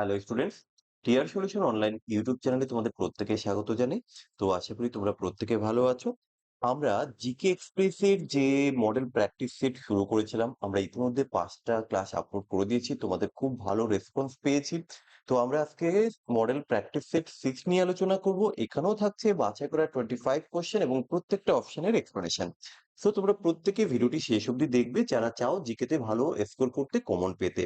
Hello students টিয়ার solution online YouTube চ্যানেলে তোমাদের প্রত্যেকে স্বাগত জানাই। তো আশা করি তোমরা প্রত্যেকে ভালো আছো। আমরা জিকে এক্সপ্রেসের যে মডেল প্র্যাকটিস সেট শুরু করেছিলাম, আমরা ইতিমধ্যে পাঁচটা ক্লাস আপলোড করে দিয়েছি। তোমাদের খুব ভালো রেসপন্স পেয়েছি। তো আমরা আজকে মডেল প্র্যাকটিস সেট সিক্স নিয়ে আলোচনা করব। এখানেও থাকছে বাছাই করা টোয়েন্টি ফাইভ কোশ্চেন এবং প্রত্যেকটা অপশনের এক্সপ্লেনেশন সো তোমরা প্রত্যেকে ভিডিওটি শেষ অবধি দেখবে। যারা চাও জিকেতে ভালো স্কোর করতে কমন পেতে।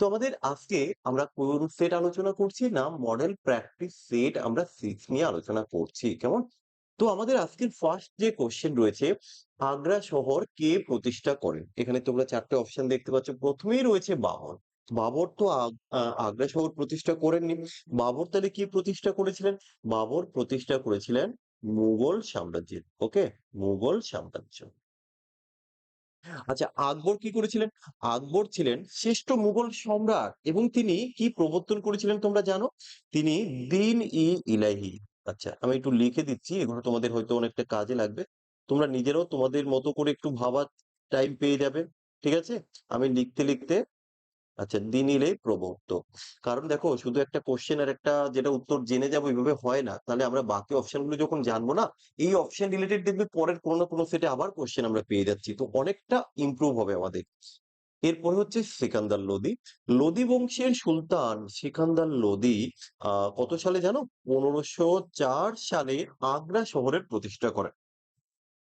তো আমাদের আজকে আমরা কোন সেট আলোচনা করছি না মডেল প্র্যাকটিস সেট আমরা সিক্স নিয়ে আলোচনা করছি, কেমন? তো আমাদের আজকের ফার্স্ট যে কোশ্চেন রয়েছে, আগ্রা শহর কে প্রতিষ্ঠা করেন এখানে তোমরা চারটে অপশন দেখতে পাচ্ছ। প্রথমেই রয়েছে বাবর। বাবর তো আগ্রা শহর প্রতিষ্ঠা করেননি। বাবর তাহলে কি প্রতিষ্ঠা করেছিলেন? বাবর প্রতিষ্ঠা করেছিলেন মুঘল সাম্রাজ্যের ওকে মুঘল সাম্রাজ্য। আচ্ছা আকবর কি করেছিলেন? আকবর ছিলেন শ্রেষ্ঠ মুঘল সম্রাট এবং তিনি কি প্রবর্তন করেছিলেন তোমরা জানো? তিনি দিন ই ইলাহি। আচ্ছা আমি একটু লিখে দিচ্ছি, এগুলো তোমাদের হয়তো অনেকটা কাজে লাগবে। তোমরা নিজেরাও তোমাদের মতো করে একটু ভাবার টাইম পেয়ে যাবে, ঠিক আছে? আমি লিখতে লিখতে আচ্ছা দিন ইলাই প্রবর্তক কারণ দেখো, শুধু একটা কোশ্চেন আর একটা যেটা উত্তর জেনে যাব এইভাবে হয় না। তাহলে আমরা বাকি অপশনগুলো যখন জানব না, এই অপশন রিলেটেড দেখবে পরের কোনো না কোনো সেটে আবার কোশ্চেন আমরা পেয়ে যাচ্ছি। তো অনেকটা ইমপ্রুভ হবে আমাদের। এরপরে হচ্ছে সিকান্দার লোদি। লোদি বংশের সুলতান সিকান্দার লোদি কত সালে জানো? পনেরোশো চার সালে আগ্রা শহরের প্রতিষ্ঠা করেন।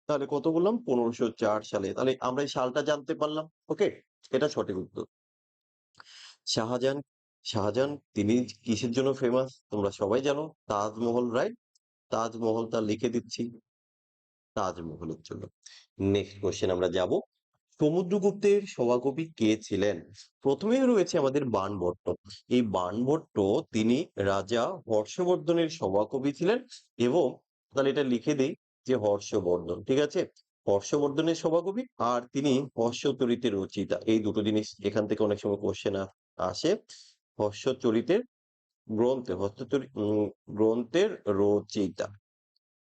তাহলে কত বললাম? পনেরোশো চার সালে। তাহলে আমরা এই সালটা জানতে পারলাম। ওকে এটা সঠিক উত্তর। শাহজাহান শাহজাহান তিনি কিসের জন্য ফেমাস তোমরা সবাই জানো। তাজমহল রাইট তাজমহল তা লিখে দিচ্ছি। তাজমহলের জন্য। নেক্সট কোশ্চেন আমরা যাব। সমুদ্রগুপ্তের সভাকবি কে ছিলেন? প্রথমেই রয়েছে আমাদের বাণভট্ট এই বাণভট্ট তিনি রাজা হর্ষবর্ধনের সভাকবি ছিলেন এবং তাহলে এটা লিখে দিই যে হর্ষবর্ধন, ঠিক আছে? হর্ষবর্ধনের সভাকবি আর তিনি হর্ষচরিতের রচিতা। এই দুটো জিনিস এখান থেকে অনেক সময় কোশ্চেন আসে হর্ষচরিতের গ্রন্থে হর্ষচরি গ্রন্থের রচয়িতা।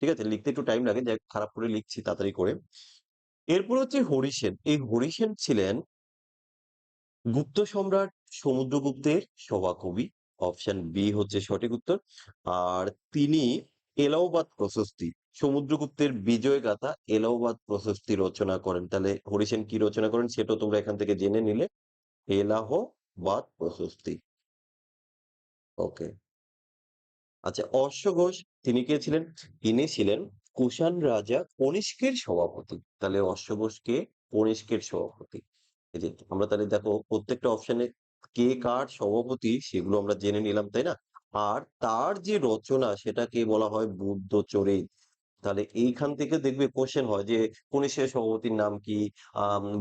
ঠিক আছে? লিখতে একটু টাইম লাগে, যাই খারাপ করে লিখছি তাড়াতাড়ি করে। এরপর হচ্ছে হরিসেন। এই হরিসেন ছিলেন গুপ্ত সম্রাট সমুদ্রগুপ্তের সভাকবি। অপশন বি হচ্ছে সঠিক উত্তর। আর তিনি এলাহাবাদ প্রশস্তি, সমুদ্রগুপ্তের বিজয় গাথা এলাহাবাদ প্রশস্তি রচনা করেন। তাহলে হরিসেন কি রচনা করেন? সেটাও তোমরা এখান থেকে জেনে নিলে। এলাহাবাদ প্রশস্তি। ওকে। আচ্ছা অশ্ব ঘোষ তিনি কে ছিলেন? তিনি ছিলেন কুষাণ রাজা কনিষ্কের সভাপতি। তাহলে অশ্ব ঘোষ কে কনিষ্কের সভাপতি। আমরা তাহলে দেখো প্রত্যেকটা অপশনে কে কার সভাপতি সেগুলো আমরা জেনে নিলাম, তাই না? আর তার যে রচনা সেটাকে বলা হয় বুদ্ধ চরিত তাহলে এইখান থেকে দেখবে কোশ্চেন হয় যে কনিষ্কের সভাপতির নাম কি?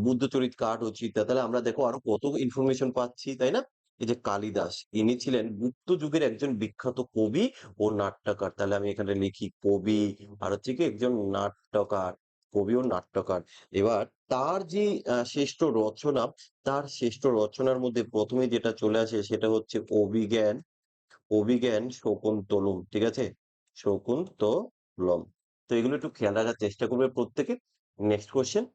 বুদ্ধচরিত কার রচিতা? তাহলে আমরা দেখো আরও কত ইনফরমেশন পাচ্ছি, তাই না? এই যে কালিদাস, ইনি ছিলেন গুপ্ত যুগের একজন বিখ্যাত কবি ও নাট্যকার। তাহলে আমি এখানে লিখি কবি, আর হচ্ছে কি একজন নাট্যকার, কবি ও নাট্যকার। এবার তার যে শ্রেষ্ঠ রচনা, তার শ্রেষ্ঠ রচনার মধ্যে প্রথমে যেটা চলে আসে সেটা হচ্ছে অভিজ্ঞান। অভিজ্ঞান শকুন্তলম, ঠিক আছে? শকুন্তলম। তো এগুলো একটু খেয়াল রাখার চেষ্টা করবে প্রত্যেকে। নেক্সট কোশ্চেন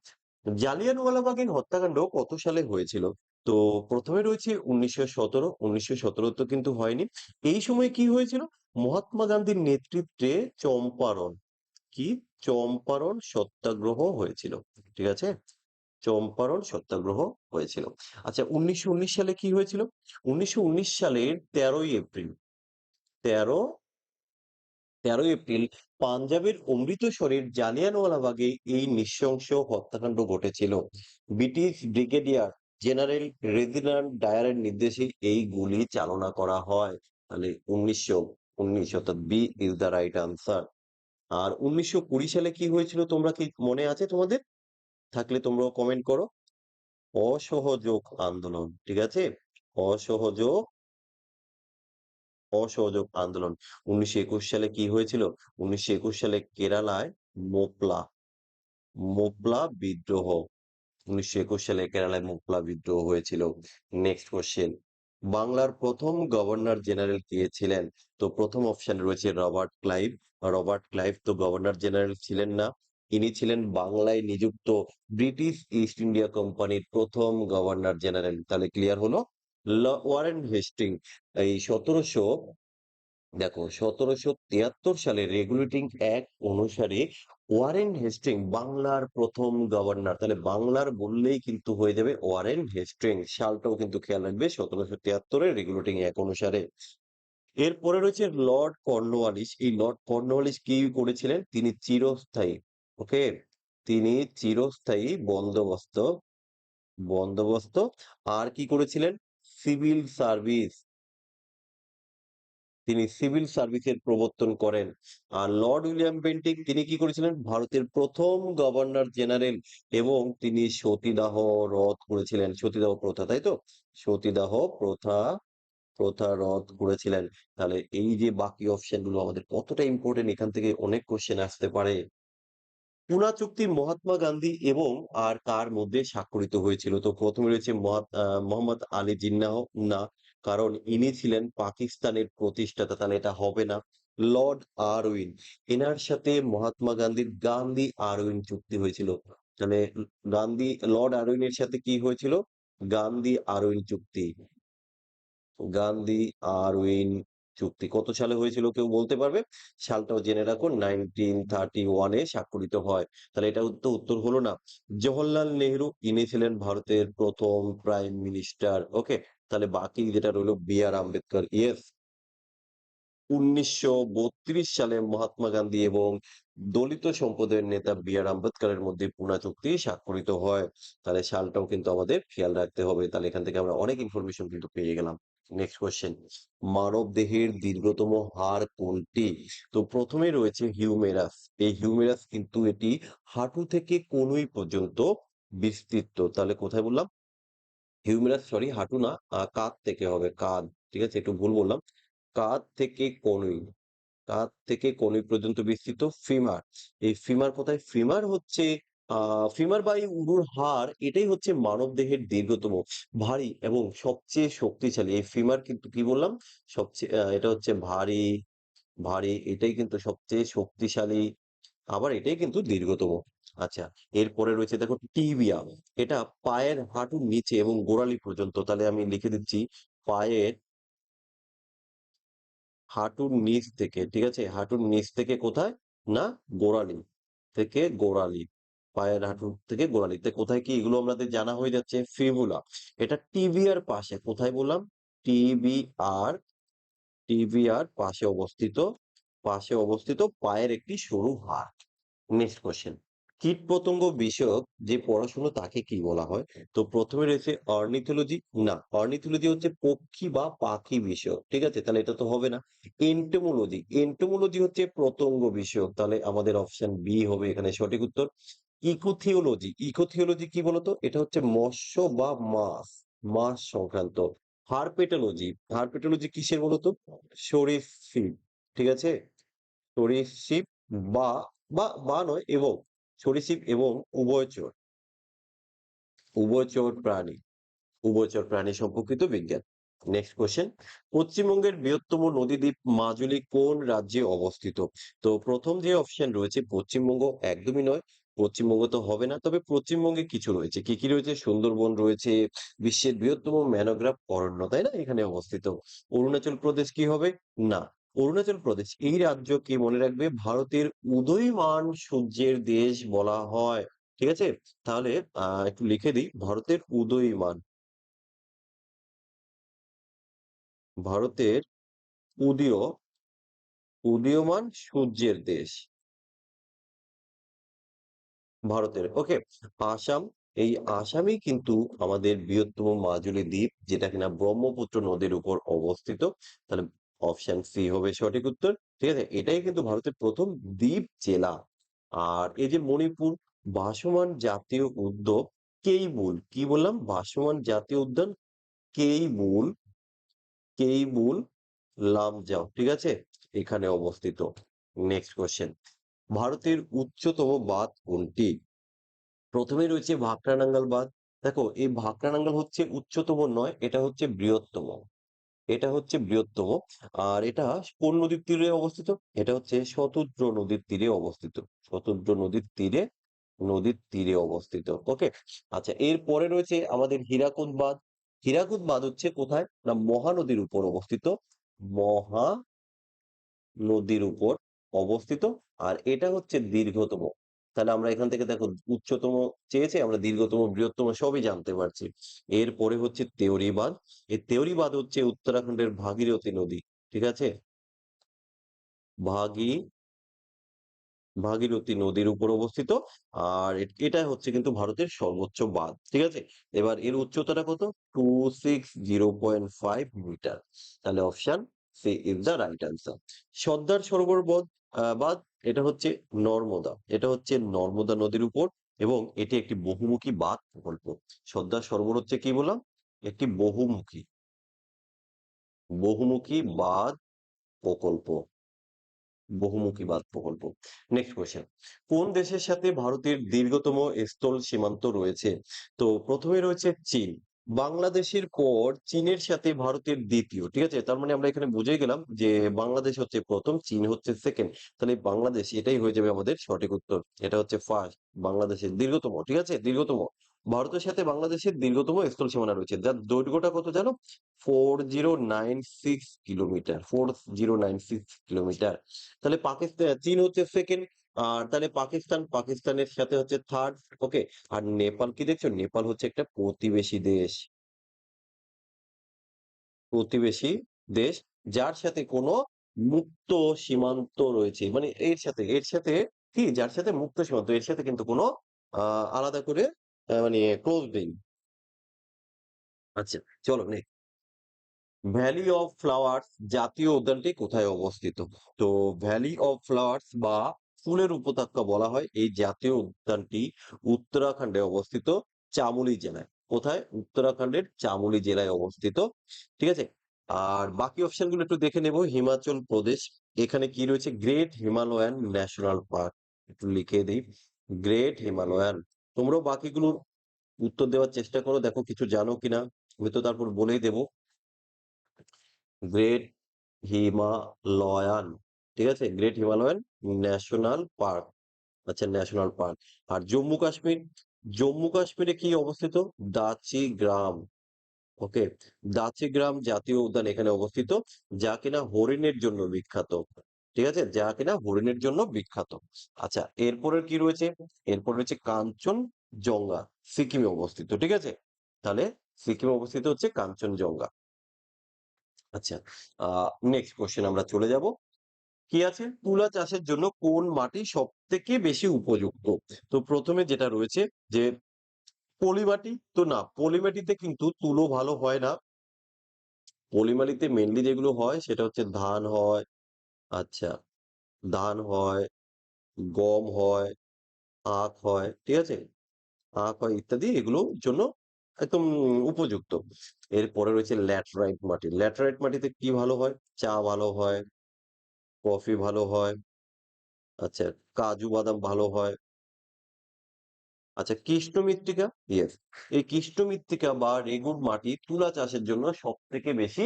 জালিয়ানওয়ালাবাগের হত্যাকাণ্ড কত সালে হয়েছিল? তো প্রথমে রয়েছে উনিশশো সতেরো। উনিশশো সতেরো তো কিন্তু হয়নি। এই সময় কি হয়েছিল? মহাত্মা গান্ধীর নেতৃত্বে চম্পারণ। কি? চম্পারণ সত্যাগ্রহ হয়েছিল। ঠিক আছে? চম্পারণ সত্যাগ্রহ হয়েছিল। আচ্ছা উনিশশো উনিশ সালে কি হয়েছিল? উনিশশো উনিশ সালের তেরোই এপ্রিল। তেরো তেরোই এপ্রিল পাঞ্জাবের অমৃতসরের জালিয়ানওয়ালাবাগে এই নৃশংস হত্যাকাণ্ড ঘটেছিল। ব্রিটিশ ব্রিগেডিয়ার জেনারেল রেজিনাল্ড ডায়ারের নির্দেশে এই গুলি চালনা করা হয়। তাহলে উনিশশো, উনিশ অর্থাৎ B is the right answer. আর উনিশশো কুড়ি সালে কি হয়েছিল তোমরা কি মনে আছে তোমাদের? থাকলে তোমরাও কমেন্ট করো। অসহযোগ আন্দোলন, ঠিক আছে? অসহযোগ অসহযোগ আন্দোলন। উনিশশো একুশ সালে কি হয়েছিল? উনিশশো একুশ সালে কেরালায় মোপলা মোপলা বিদ্রোহ। উনিশশো একুশ সালে কেরালায় মোপলা বিদ্রোহ হয়েছিল। নেক্সট কোশ্চেন বাংলার প্রথম গভর্নর জেনারেল কে ছিলেন? তো প্রথম অপশন রয়েছে রবার্ট ক্লাইভ। রবার্ট ক্লাইভ তো গভর্নর জেনারেল ছিলেন না। ইনি ছিলেন বাংলায় নিযুক্ত ব্রিটিশ ইস্ট ইন্ডিয়া কোম্পানির প্রথম গভর্নর জেনারেল। তাহলে ক্লিয়ার হলো? ওয়ারেন হেস্টিং, এই ১৭০০ দেখো ১৭৭৩ সালে রেগুলেটিং অ্যাক্ট অনুসারে ওয়ারেন হেস্টিং বাংলার প্রথম গভর্নর। তাহলে বাংলার বললেই কিন্তু হয়ে যাবে ওয়ারেন হেস্টিং। সালটাও কিন্তু খেয়াল রাখবে ১৭৭৩ এর রেগুলেটিং অ্যাক্ট অনুসারে। এরপরে রয়েছে লর্ড কর্নওয়ালিস। এই লর্ড কর্নওয়ালিস কি করেছিলেন? তিনি চিরস্থায়ী, ওকে? তিনি চিরস্থায়ী বন্দোবস্ত বন্দোবস্ত, আর কি করেছিলেন? Civil service. তিনি সিভিল সার্ভিসের প্রবর্তন করেন। আর লর্ড উইলিয়াম বেন্টিং তিনি কি করেছিলেন? ভারতের প্রথম গভর্নর জেনারেল এবং তিনি সতীদাহ রদ করেছিলেন। সতীদাহ প্রথা, তাই তো? সতীদাহ প্রথা প্রথা রদ করেছিলেন। তাহলে এই যে বাকি অপশনগুলো আমাদের কতটা ইম্পর্টেন্ট এখান থেকে অনেক কোশ্চেন আসতে পারে। পুনা চুক্তি মহাত্মা গান্ধী এবং আর কার মধ্যে স্বাক্ষরিত হয়েছিল? তো ১ম এ রয়েছে মোহাম্মদ আলী জিন্নাহ না, কারণ ইনি ছিলেন পাকিস্তানের প্রতিষ্ঠাতা, তাহলে এটা হবে না। লর্ড আরউইন, এনার সাথে মহাত্মা গান্ধীর গান্ধী আরউইন চুক্তি হয়েছিল। তাহলে গান্ধী লর্ড আরউইনের সাথে কি হয়েছিল? গান্ধী আরউইন চুক্তি। গান্ধী আরউইন চুক্তি কত সালে হয়েছিল কেউ বলতে পারবে? সালটাও জেনে রাখুন 1931 এ স্বাক্ষরিত হয়। তাহলে এটা তো উত্তর হলো না। জওহরলাল নেহেরু, ইনি ছিলেন ভারতের ১ম প্রাইম মিনিস্টার। ওকে? তাহলে বাকি যেটা রইল বি আর আম্বেদকর। ইয়েস। ১৯৩২ সালে মহাত্মা গান্ধী এবং দলিত সম্প্রদায়ের নেতা বি আর আম্বেদকরের মধ্যে পুনা চুক্তি স্বাক্ষরিত হয়। তাহলে সালটাও কিন্তু আমাদের খেয়াল রাখতে হবে। তাহলে এখান থেকে আমরা অনেক ইনফরমেশন কিন্তু পেয়ে গেলাম। নেক্সট কোয়েশ্চেন মানব দেহের দীর্ঘতম হাড় কোনটি? তো ১ম এ রয়েছে হিউমেরাস। এই হিউমেরাস কিন্তু এটি হাঁটু থেকে কনুই পর্যন্ত বিস্তৃত। তাহলে কোথায় বললাম? হিউমেরাস সরি হাঁটু না কাঁধ থেকে হবে, কাঁধ। ঠিক আছে? একটু ভুল বললাম। কাঁধ থেকে কনুই। কাঁধ থেকে কনুই পর্যন্ত বিস্তৃত, ফিমার। এই ফিমার কোথায়? ফিমার হচ্ছে ফিমার বা এই উরুর হাড় এটাই হচ্ছে মানবদেহের দীর্ঘতম, ভারী এবং সবচেয়ে শক্তিশালী। এই ফিমার কিন্তু কি বললাম? সবচেয়ে এটা হচ্ছে ভারী, ভারী এটাই কিন্তু সবচেয়ে শক্তিশালী। আবার এটাই কিন্তু দীর্ঘতম। আচ্ছা, এরপরে রয়েছে দেখো টিবিয়া। এটা পায়ের হাঁটুর নিচে এবং গোড়ালি পর্যন্ত। তাহলে আমি লিখে দিচ্ছি পায়ের হাঁটুর নিচ থেকে, ঠিক আছে? হাঁটুর নিচ থেকে কোথায়? না গোড়ালি থেকে গোড়ালি। পায়ের হাঁটু থেকে গোড়ালিতে কোথায় কি এগুলো আমাদের জানা হয়ে যাচ্ছে ফিবুলা। এটা টিবিয়ার পাশে কোথায় বললাম? টিবিআর টিবিআর পাশে অবস্থিত পাশে অবস্থিত পায়ের একটি সরু হাড়। নেক্সট কোয়েশ্চেন কীটপতঙ্গ বিষয়ক যে পড়াশুনো তাকে কি বলা হয়? তো প্রথমে রয়েছে অর্নিথোলজি না, অর্নিথোলজি হচ্ছে পক্ষী বা পাখি বিষয়ক। ঠিক আছে? তাহলে এটা তো হবে না। এন্টোমোলজি, এন্টোমোলজি হচ্ছে প্রতঙ্গ বিষয়ক। তাহলে আমাদের অপশন বি হবে এখানে সঠিক উত্তর। ইকোথিওলজি, ইকোথিওলজি কি বলতো? এটা হচ্ছে মৎস্য বা মাছ, মাছ সংক্রান্ত। হার্পেটোলজি, হার্পেটোলজি কিসের বলতো? সরীসৃপ। ঠিক আছে? সরীসৃপ বা, বা, বা নয় এবং সরীসৃপ এবং উভয়চর। উভয়চর প্রাণী, উভয়চর প্রাণী সম্পর্কিত বিজ্ঞান। নেক্সট কোয়েশ্চেন পশ্চিমবঙ্গের বৃহত্তম নদীদ্বীপ মাজুলী কোন রাজ্যে অবস্থিত? তো প্রথম যে অপশন রয়েছে পশ্চিমবঙ্গ একদমই নয়। পশ্চিমবঙ্গ তো হবে না। তবে পশ্চিমবঙ্গে কিছু রয়েছে। কি, কি রয়েছে? সুন্দরবন রয়েছে, বিশ্বের বৃহত্তম ম্যানোগ্রাফ অরণ্য, তাই না? এখানে অবস্থিত। অরুণাচল প্রদেশ কি হবে? না। অরুণাচল প্রদেশ এই রাজ্যকে মনে রাখবে ভারতের উদয়মান সূর্যের দেশ বলা হয়। ঠিক আছে? তাহলে একটু লিখে দিই ভারতের উদয়মান ভারতের উদীয় উদীয়মান সূর্যের দেশ। ভারতের ওকে। আসাম, এই আসামেই কিন্তু আমাদের বৃহত্তম মাজুলী দ্বীপ যেটা কিনা ব্রহ্মপুত্র নদীর উপর অবস্থিত। তাহলে অপশন সি হবে সঠিক উত্তর। ঠিক আছে? এটাই কিন্তু ভারতের প্রথম দ্বীপ জেলা। আর এই যে মণিপুর ভাসমান জাতীয় উদ্যোগ কেইবুল, কি বললাম? ভাসমান জাতীয় উদ্যান কেইবুল, কেইবুল লামজাও। ঠিক আছে? এখানে অবস্থিত। নেক্সট কোয়েশ্চেন ভারতের উচ্চতম বাঁধ কোনটি? ১ম এ রয়েছে ভাকরানাঙ্গল বাঁধ। দেখো এই ভাকরানাঙ্গল হচ্ছে উচ্চতম নয়, এটা হচ্ছে বৃহত্তম। এটা হচ্ছে বৃহত্তম। আর এটা কোন নদীর তীরে অবস্থিত? এটা হচ্ছে শতদ্র নদীর তীরে অবস্থিত। শতদ্র নদীর তীরে নদীর তীরে অবস্থিত। ওকে? আচ্ছা এরপরে রয়েছে আমাদের হীরাকুদ বাঁধ। হীরাকুদ বাঁধ হচ্ছে কোথায় না মহানদীর উপর অবস্থিত মহা নদীর উপর অবস্থিত আর এটা হচ্ছে দীর্ঘতম। তাহলে আমরা এখান থেকে দেখো উচ্চতম চেয়েছে, আমরা দীর্ঘতম, বৃহত্তম সবই জানতে পারছি। এরপরে হচ্ছে তেওরি বাঁধ এই তেওরি বাঁধ হচ্ছে উত্তরাখণ্ডের ভাগীরথী নদী, ঠিক আছে? ভাগী, ভাগীরথী নদীর উপর অবস্থিত। আর এটা হচ্ছে কিন্তু ভারতের সর্বোচ্চ বাঁধ, ঠিক আছে? এবার এর উচ্চতাটা কত? Two six zero point five metre. তাহলে option C is the right answer Sardar Sarovar বাঁধ এটা হচ্ছে নর্মদা। এটা হচ্ছে নর্মদা নদীর উপর এবং এটি একটি বহুমুখী বাঁধ প্রকল্প। সর্দার সরোবর হচ্ছে কি বললাম? একটি বহুমুখী। বহুমুখী বাঁধ প্রকল্প। বহুমুখী বাঁধ প্রকল্প। নেক্সট কোয়েশ্চেন কোন দেশের সাথে ভারতের দীর্ঘতম স্থল সীমান্ত রয়েছে? তো প্রথমে রয়েছে চীন। বাংলাদেশের পর চীনের সাথে ভারতের দ্বিতীয়, ঠিক আছে? তার মানে আমরা এখানে বুঝে গেলাম যে বাংলাদেশ হচ্ছে প্রথম, চীন হচ্ছে সেকেন্ড তাহলে বাংলাদেশ এটাই হয়ে যাবে আমাদের সঠিক উত্তর। এটা হচ্ছে ফার্স্ট বাংলাদেশের দীর্ঘতম, ঠিক আছে? দীর্ঘতম। ভারতের সাথে বাংলাদেশের দীর্ঘতম স্থল সীমানা রয়েছে। যার দৈর্ঘ্যটা কত জানো? Four zero nine six kilometre four zero nine six kilometre তাহলে পাকিস্তান, চীন হচ্ছে সেকেন্ড আর তাহলে পাকিস্তান, পাকিস্তানের সাথে হচ্ছে থার্ড ওকে আর নেপাল কি দেখছ? নেপাল হচ্ছে একটা প্রতিবেশী দেশ। প্রতিবেশী দেশ, যার সাথে কোনো মুক্ত সীমান্ত রয়েছে। মানে এর সাথে এর সাথে কি? যার সাথে মুক্ত সীমান্ত, এর সাথে কিন্তু কোনো আলাদা করে মানে ক্লোজ নেই। আচ্ছা চলো নেক্সট ভ্যালি অফ ফ্লাওয়ার্স জাতীয় উদ্যানটি কোথায় অবস্থিত? তো ভ্যালি অফ ফ্লাওয়ার্স বা ফুলের উপত্যকা বলা হয়। এই জাতীয় উদ্যানটি উত্তরাখণ্ডে অবস্থিত চামোলি জেলায়। কোথায়? উত্তরাখণ্ডের চামোলি জেলায় অবস্থিত। ঠিক আছে? আর বাকি অপশনগুলো একটু দেখে নেব। হিমাচল প্রদেশ। এখানে কি রয়েছে? Great Himalayan national park. একটু লিখে দিই। Great Himalayan. তোমরাও বাকিগুলোর উত্তর দেওয়ার চেষ্টা করো। দেখো, কিছু জানো কিনা? আমি তো তারপর বলেই দেবো। Great Himalayan. ঠিক আছে? Great Himalayan. ন্যাশনাল পার্ক আচ্ছা ন্যাশনাল পার্ক। আর জম্মু কাশ্মীর, জম্মু কাশ্মীরে কি অবস্থিত? দাচি গ্রাম, ওকে? দাচি গ্রাম জাতীয় উদ্যান এখানে অবস্থিত, যা কিনা হরিণের জন্য বিখ্যাত, ঠিক আছে? যা কিনা হরিণের জন্য বিখ্যাত। আচ্ছা এরপরে কি রয়েছে? এরপর রয়েছে কাঞ্চনজঙ্ঘা, সিকিমে অবস্থিত, ঠিক আছে? তাহলে সিকিমে অবস্থিত হচ্ছে কাঞ্চনজঙ্ঘা। আচ্ছা আহ নেক্সট কোশ্চেন আমরা চলে যাব। কি আছে? তুলা চাষের জন্য কোন মাটি সব থেকে বেশি উপযুক্ত? তো প্রথমে যেটা রয়েছে যে পলি মাটি তো না পলি মাটিতে কিন্তু তুলো ভালো হয় না। পলি মাটিতে মেনলি যেগুলো হয় সেটা হচ্ছে ধান হয় আচ্ছা ধান হয়, গম হয়, আখ হয়, ঠিক আছে? আখ হয় ইত্যাদি এগুলোর জন্য একদম উপযুক্ত। এরপরে রয়েছে ল্যাটেরাইট মাটি। ল্যাটেরাইট মাটিতে কি ভালো হয়? চা ভালো হয় কফি ভালো হয়। আচ্ছা কাজু বাদাম ভালো হয়। আচ্ছা কৃষ্ণ মৃত্তিকা ইয়েস এই কৃষ্ণ মৃত্তিকা বা রেগুন মাটি তুলা চাষের জন্য সব থেকে বেশি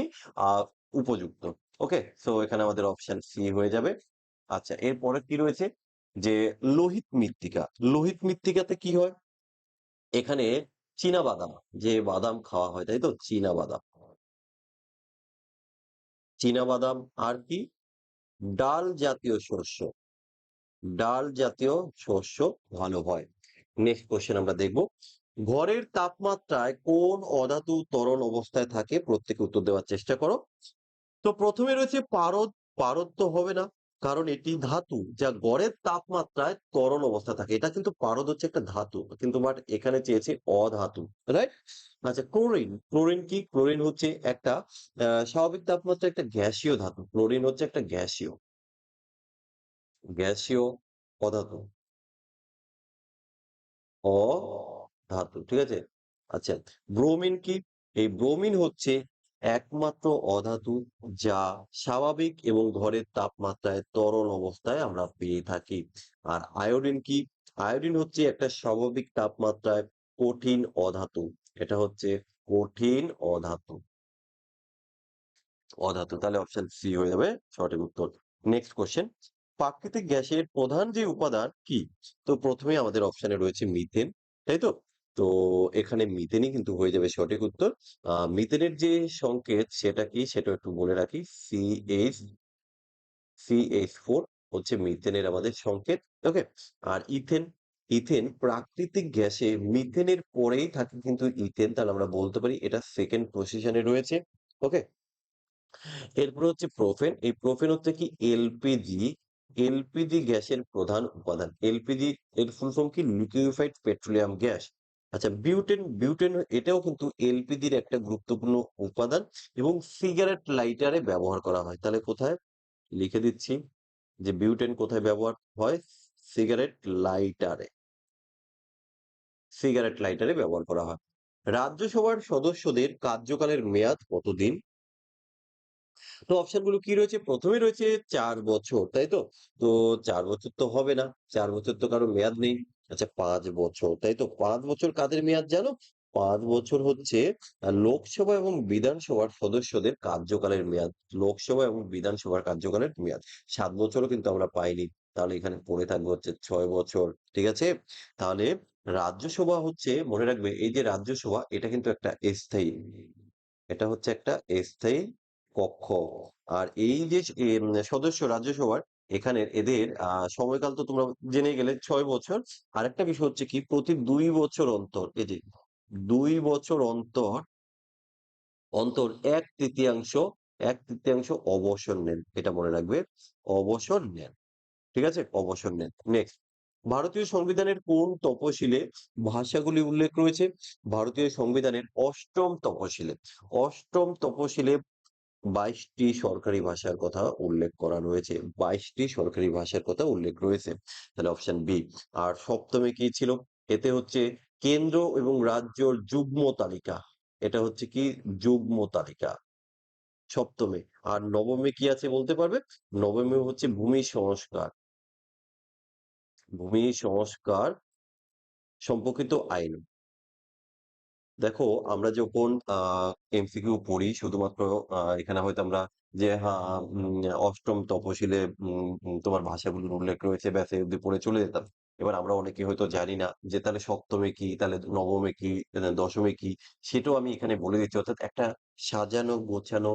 উপযুক্ত। ওকে সো এখানে আমাদের অপশন সি হয়ে যাবে। আচ্ছা এরপরে কি রয়েছে? যে লোহিত মৃত্তিকা। লোহিত মৃত্তিকাতে কি হয়? এখানে চীনা বাদাম, যে বাদাম খাওয়া হয়, তাই তো? চীনা বাদাম। চীনা বাদাম আর কি? ডাল জাতীয় শস্য। ডাল জাতীয় শস্য ভালো হয়। নেক্সট কোশ্চেন আমরা দেখব। ঘরের তাপমাত্রায় কোন অধাতু তরল অবস্থায় থাকে? প্রত্যেকে উত্তর দেওয়ার চেষ্টা করো। তো প্রথমে রয়েছে পারদ পারদ তো হবে না। কারণ এটি ধাতু যা গড়ের তাপমাত্রায় তরল অবস্থা থাকে। এটা কিন্তু পারদ হচ্ছে একটা ধাতু। কিন্তু বাট এখানে চেয়েছে অধাতু রাইট আচ্ছা ক্লোরিন। ক্লোরিন কি? ক্লোরিন হচ্ছে একটা স্বাভাবিক তাপমাত্রা একটা গ্যাসীয় ধাতু। ক্লোরিন হচ্ছে একটা গ্যাসীয়। গ্যাসীয় পদার্থ অধাতু, ঠিক আছে? আচ্ছা ব্রোমিন কি? এই ব্রোমিন হচ্ছে একমাত্র অধাতু যা স্বাভাবিক এবং ঘরের তাপমাত্রায় তরল অবস্থায় আমরা পেয়ে থাকি। আর আয়োডিন কি? আয়োডিন হচ্ছে একটা স্বাভাবিক তাপমাত্রায় কঠিন অধাতু। এটা হচ্ছে কঠিন অধাতু। অধাতু, তাহলে অপশন সি হয়ে যাবে সঠিক উত্তর। নেক্সট কোশ্চেন প্রাকৃতিক গ্যাসের প্রধান যে উপাদান কি? তো প্রথমে আমাদের অপশনে রয়েছে মিথেন তাই তো? তো এখানে মিথেনই কিন্তু হয়ে যাবে সঠিক উত্তর। মিথেনের যে সংকেত সেটা কি সেটাও একটু বলে রাখি। CH CH4 হচ্ছে মিথেনের আমাদের সংকেত। ওকে? আর ইথেন, ইথেন প্রাকৃতিক গ্যাসে মিথেনের পরেই থাকে কিন্তু ইথেন। তাহলে আমরা বলতে পারি এটা সেকেন্ড পজিশনে রয়েছে। ওকে? এরপরে হচ্ছে প্রোফেন এই প্রোফেন হচ্ছে কি এলপিজি, এলপিজি গ্যাসের প্রধান উপাদান। এলপিজি এর ফুল ফর্ম কি? Liquefied petroleum gas. আচ্ছা বিউটেন, বিউটেন এটাও কিন্তু এলপিজির একটা গুরুত্বপূর্ণ উপাদান এবং সিগারেট লাইটারে ব্যবহার করা হয়। তাহলে কোথায়? লিখে দিচ্ছি যে বিউটেন কোথায় ব্যবহার হয়? সিগারেট লাইটারে। সিগারেট লাইটারে ব্যবহার করা হয়। রাজ্যসভার সদস্যদের কার্যকালের মেয়াদ কতদিন? তো অপশনগুলো কি রয়েছে? ১ম এ রয়েছে চার বছর, তাই তো? তো চার বছর তো হবে না। চার বছর তো কারও মেয়াদ নেই। আচ্ছা পাঁচ বছর, তাই তো? পাঁচ বছর কাদের মেয়াদ জানো? পাঁচ বছর হচ্ছে লোকসভা এবং বিধানসভার সদস্যদের কার্যকালের মেয়াদ। লোকসভা এবং বিধানসভার কার্যকালের মেয়াদ। সাত বছরও কিন্তু আমরা পাইনি। তাহলে এখানে পড়ে থাকবে হচ্ছে ছয় বছর। ঠিক আছে? তাহলে রাজ্যসভা হচ্ছে মনে রাখবে এই যে রাজ্যসভা এটা কিন্তু একটা স্থায়ী এটা হচ্ছে একটা স্থায়ী কক্ষ। আর এই যে সদস্য রাজ্যসভার এখানের এদের সময়কাল তো তোমরা জেনেই গেলে ছয় বছর। আর একটা বিষয় হচ্ছে কি, প্রতি দুই বছর অন্তর, এই যে ২ বছর অন্তর অন্তর ১/৩ ১/৩ অবসর নেন। এটা মনে রাখবে। অবসর নেন। ঠিক আছে? অবসর নেন। নেক্সট ভারতীয় সংবিধানের কোন তপশিলে ভাষাগুলি উল্লেখ রয়েছে? ভারতীয় সংবিধানের অষ্টম তপশিলে। অষ্টম তপশিলে ২২ টি সরকারি ভাষার কথা উল্লেখ করা রয়েছে। বাইশটি সরকারি ভাষার কথা উল্লেখ রয়েছে। তাহলে অপশন বি। আর ৭ম এ কি ছিল? এতে হচ্ছে কেন্দ্র এবং রাজ্যর যুগ্ম তালিকা। এটা হচ্ছে কি? যুগ্ম তালিকা। ৭ম এ। আর নবমে কি আছে বলতে পারবে? ৯ম এ হচ্ছে ভূমি সংস্কার। ভূমি সংস্কার সম্পর্কিত আইন। দেখো আমরা যখন এমসিকিউ পড়ি শুধুমাত্র এখানে হয়তো আমরা যে হা উম ৮ম তপশিলে তোমার ভাষাগুলোর উল্লেখ রয়েছে ব্যাস অব্দি পড়ে চলে যেতাম। এবার আমরা অনেকে হয়তো জানি না যে তাহলে ৭ম এ কি, তাহলে ৯ম এ কি, এ ১০ম এ কি সেটাও আমি এখানে বলে দিচ্ছি। অর্থাৎ একটা সাজানো গোছানো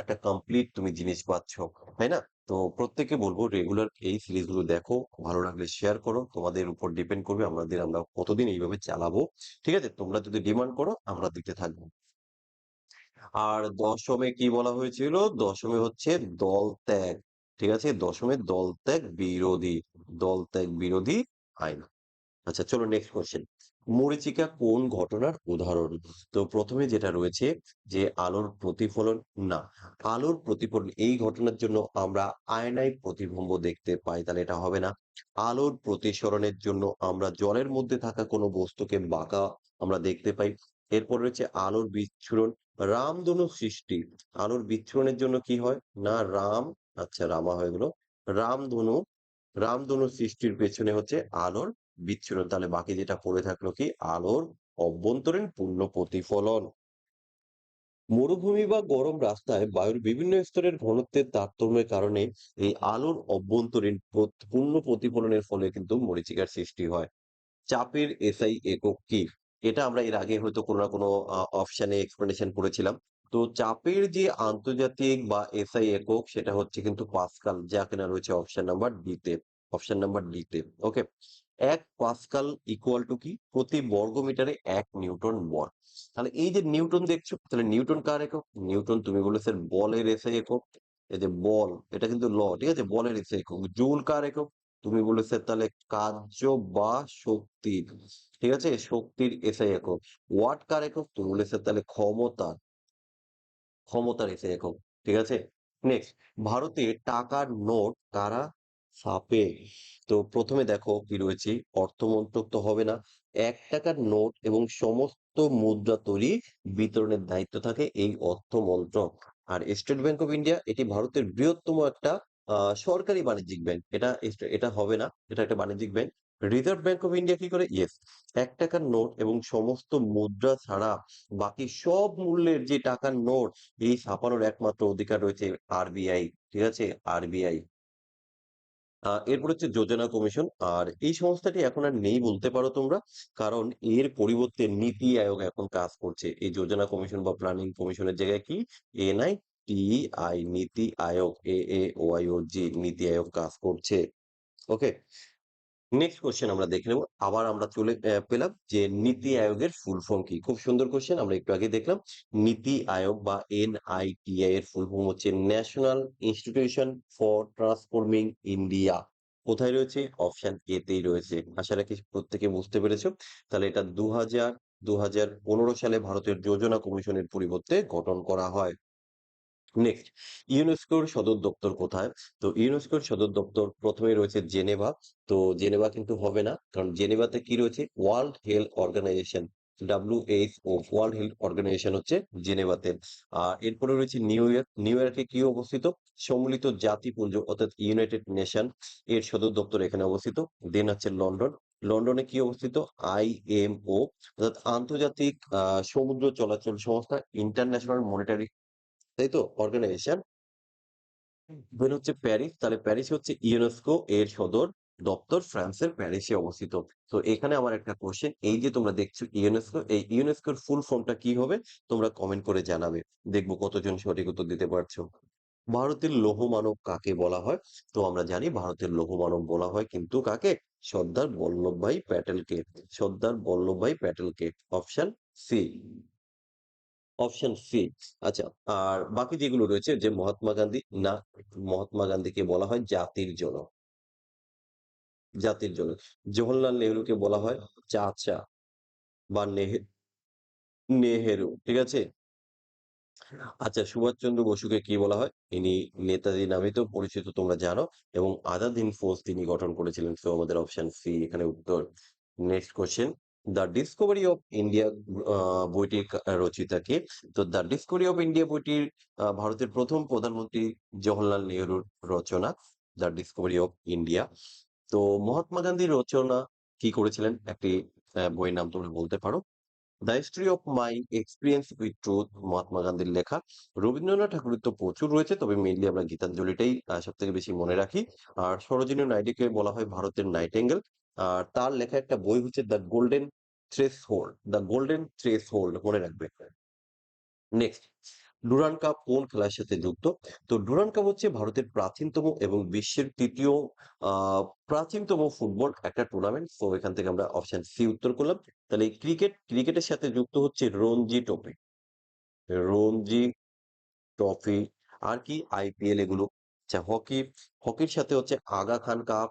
একটা কমপ্লিট তুমি জিনিস পাচ্ছ। তাই না? তো প্রত্যেকে বলব রেগুলার এই সিরিজগুলো দেখো। ভালো লাগলে শেয়ার করো। তোমাদের উপর ডিপেন্ড করবে আমাদের আমরা কতদিন এইভাবে চালাবো। ঠিক আছে? তোমরা যদি ডিমান্ড করো আমরা দিতে থাকব আর ১০ম এ কি বলা হয়েছিল? ১০ম হচ্ছে দল ত্যাগ ঠিক আছে? ১০ম দল ত্যাগ বিরোধী, দল ত্যাগ বিরোধী আইন। আচ্ছা চলো নেক্সট কোয়েশ্চেন। মরীচিকা কোন ঘটনার উদাহরণ? তো প্রথমে যেটা রয়েছে যে আলোর প্রতিফলন না। আলোর প্রতিফলন এই ঘটনার জন্য আমরা আয়নায় প্রতিবিম্ব দেখতে পাই। তাহলে এটা হবে না। আলোর প্রতিসরণের জন্য আমরা জলের মধ্যে থাকা কোনো বস্তুকে বাঁকা আমরা দেখতে পাই। এরপর রয়েছে আলোর বিচ্ছুরণ, রামধনু সৃষ্টি। আলোর বিচ্ছুরণের জন্য কি হয়? না রাম আচ্ছা রামা হয়ে গেল। রামধনু, রামধনু সৃষ্টির পেছনে হচ্ছে আলোর বিচ্ছুরণ। তাহলে বাকি যেটা পড়ে থাকল কি? আলোর অভ্যন্তরীণ পূর্ণ প্রতিফলন। মরুভূমি বা গরম রাস্তায় বায়ুর বিভিন্ন স্তরের ঘনত্বের তারতম্যের কারণে এই আলোর অভ্যন্তরীণ পূর্ণ প্রতিফলনের ফলে কিন্তু মরীচিকার সৃষ্টি হয়। চাপের এসআই একক কি? এটা আমরা এর আগে হয়তো কোনো না কোনো অপশনে এক্সপ্লেনেশন করেছিলাম তো চাপের যে আন্তর্জাতিক বা এসআই একক সেটা হচ্ছে কিন্তু পাস্কাল, যা কিনা রয়েছে অপশন নাম্বার ডি তে। অপশন নাম্বার ডি তে। ওকে? ১ পাস্কাল ইকুয়াল টু কি? প্রতি বর্গ মিটারে ১ নিউটন বল। তাহলে এই যে নিউটন দেখছ, তাহলে নিউটন কার একক? নিউটন তুমি বলেছে বলের এসআই একক। এই যে বল এটা কিন্তু ল, ঠিক আছে? বলের এসআই একক। জুল কার একক? তুমি বলেছে তাহলে কার্য বা শক্তির। ঠিক আছে? শক্তির এসআই একক। ওয়াট কার একক? তুমি বলেছে তাহলে ক্ষমতা ক্ষমতার এসআই একক। ঠিক আছে? নেক্সট ভারতে টাকার নোট কারা ছাপে? তো প্রথমে দেখো কি রয়েছে? অর্থমন্ত্রক তো হবে না। এক টাকার নোট এবং সমস্ত মুদ্রা তৈরি বিতরণের দায়িত্ব থাকে এই অর্থ মন্ত্রক। আর স্টেট ব্যাংক অফ ইন্ডিয়া এটি ভারতের বৃহত্তম একটা সরকারি বাণিজ্যিক ব্যাংক। এটা এটা হবে না। এটা একটা বাণিজ্যিক bank. Reserve Bank of India কি করে? ইয়েস। এক টাকার নোট এবং সমস্ত মুদ্রা ছাড়া বাকি সব মূল্যের যে টাকার নোট, এই ছাপানোর একমাত্র অধিকার রয়েছে আরবিআই। ঠিক আছে? আরবিআই। এরপর হচ্ছে যোজনা কমিশন। আর এই সংস্থাটি এখন আর নেই বলতে পারো তোমরা। কারণ এর পরিবর্তে নীতি আয়োগ এখন কাজ করছে। এই যোজনা কমিশন বা প্ল্যানিং কমিশনের জায়গায় কি এনআই টিআই নীতি আয়োগ, এ এ ওআইও জি নীতি আয়োগ কাজ করছে। ওকে? নেক্সট কোয়েশ্চেন আমরা দেখে নেব। আবার আমরা চলে পেলাম যে নীতি আয়োগের ফুল ফর্ম কি? খুব সুন্দর কোশ্চেন আমরা একটু আগে দেখলাম। নীতি আয়োগ বা এনআইটিআই এর ফুল ফর্ম হচ্ছে National Institution for Transforming India. কোথায় রয়েছে? অপশন এ তেই রয়েছে। আশা রাখি প্রত্যেকে বুঝতে পেরেছ। তাহলে এটা ২০০০, ২০১৫ সালে ভারতের যোজনা কমিশনের পরিবর্তে গঠন করা হয়। নেক্সট ইউনেস্কোর সদর দপ্তর কোথায়? তো ইউনেস্কোর সদর দপ্তর ১ম এ রয়েছে জেনেভা। তো জেনেভা কিন্তু হবে না। কারণ জেনেভাতে কি রয়েছে? World Health Organization WHO World Health Organization হচ্ছে জেনেভাতে। আর এরপরে রয়েছে নিউ ইয়র্ক। নিউ ইয়র্কে কি অবস্থিত? সম্মিলিত জাতিপুঞ্জ, অর্থাৎ ইউনাইটেড নেশন এর সদর দপ্তর এখানে অবস্থিত। দেন হচ্ছে লন্ডন। লন্ডনে কি অবস্থিত? IMO অর্থাৎ আন্তর্জাতিক সমুদ্র চলাচল সংস্থা ইন্টারন্যাশনাল মনিটারি তাই তো? অর্গানাইজেশন। দেন হচ্ছে প্যারিস। তাহলে প্যারিস হচ্ছে ইউনেস্কো এর সদর দপ্তর ফ্রান্সের প্যারিসে অবস্থিত। তো এখানে আমার একটা কোয়েশ্চেন এই যে তোমরা দেখছ ইউনেস্কো, এই ইউনেস্কোর ফুল ফর্মটা কি হবে? তোমরা কমেন্ট করে জানাবে। দেখব কতজন সঠিক উত্তর দিতে পারছ। ভারতের লৌহ মানব কাকে বলা হয়? তো আমরা জানি ভারতের লৌহ মানব বলা হয় কিন্তু কাকে? সর্দার বল্লভ বল্লভভাই প্যাটেলকে। Sardar Vallabh Vallabhbhai প্যাটেলকে। Option C. Option C. আচ্ছা, আর বাকি যেগুলো রয়েছে যে মহাত্মা গান্ধী না, মহাত্মা গান্ধীকে বলা হয় জাতির জনক। জাতির জনক। জওহরলাল নেহরুকে বলা হয় চাচা বা নেহে নেহেরু। ঠিক আছে? আচ্ছা, সুভাষচন্দ্র বসুকে কি বলা হয়? ইনি নেতাজি নামে তো পরিচিত তোমরা জানো এবং আজাদ হিন্দ ফৌজ তিনি গঠন করেছিলেন। সো আমাদের অপশন সি এখানে উত্তর। Next question the discovery of India বইটির কা রচয়িতা কে? তো দ্য ডিসকভারি অফ ইন্ডিয়া বইটির ভারতের প্রথম প্রধানমন্ত্রী জওহরলাল নেহরুর রচনা। The discovery of India. তো মহাত্মা গান্ধীর রচনা কি করেছিলেন? একটি বইয়ের নাম তোমরা বলতে পারো। The history of my experience with truth Mahatma গান্ধীর লেখা। রবীন্দ্রনাথ ঠাকুরের তো প্রচুর রয়েছে, তবে মেনলি আমরা গীতাঞ্জলিটাই সব থেকে বেশি মনে রাখি। আর সরোজিনী নাইডুকে বলা হয় ভারতের নাইটেঙ্গেল। আর তার লেখা একটা বই হচ্ছে the golden threshold the golden threshold মনে রাখবে। নেক্সট ডুরান্ড কাপ কোন খেলার সাথে যুক্ত? তো ডুরান্ড কাপ হচ্ছে ভারতের প্রাচীনতম এবং বিশ্বের ৩য় আ প্রাচীনতম ফুটবল একটা টুর্নামেন্ট। তো এখান থেকে আমরা অপশন সি উত্তর করলাম। তাহলে ক্রিকেট, ক্রিকেটের সাথে যুক্ত হচ্ছে রঞ্জি ট্রফি। রঞ্জি ট্রফি আর কি আইপিএল এগুলো। আচ্ছা হকি, হকির সাথে হচ্ছে আগা খান কাপ।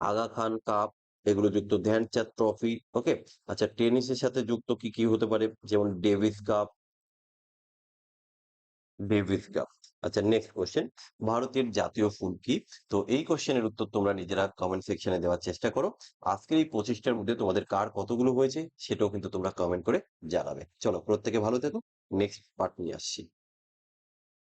আগা খান কাপ এগুলো যুক্ত ধ্যানচাঁদ ট্রফি। ওকে? আচ্ছা টেনিসের সাথে যুক্ত কি, কি হতে পারে? যেমন ডেভিস কাপ। Davis cup. আচ্ছা নেক্সট কোয়েশ্চেন ভারতের জাতীয় ফুল কি? তো এই কোয়েশ্চেনের উত্তর তোমরা নিজেরা কমেন্ট সেকশনে দেওয়ার চেষ্টা করো। আজকের এই ২৫ টার মধ্যে তোমাদের কার কতগুলো হয়েছে সেটাও কিন্তু তোমরা কমেন্ট করে জানাবে। চলো প্রত্যেকে ভালো থেকো। নেক্সট পার্ট নিয়ে আসছি।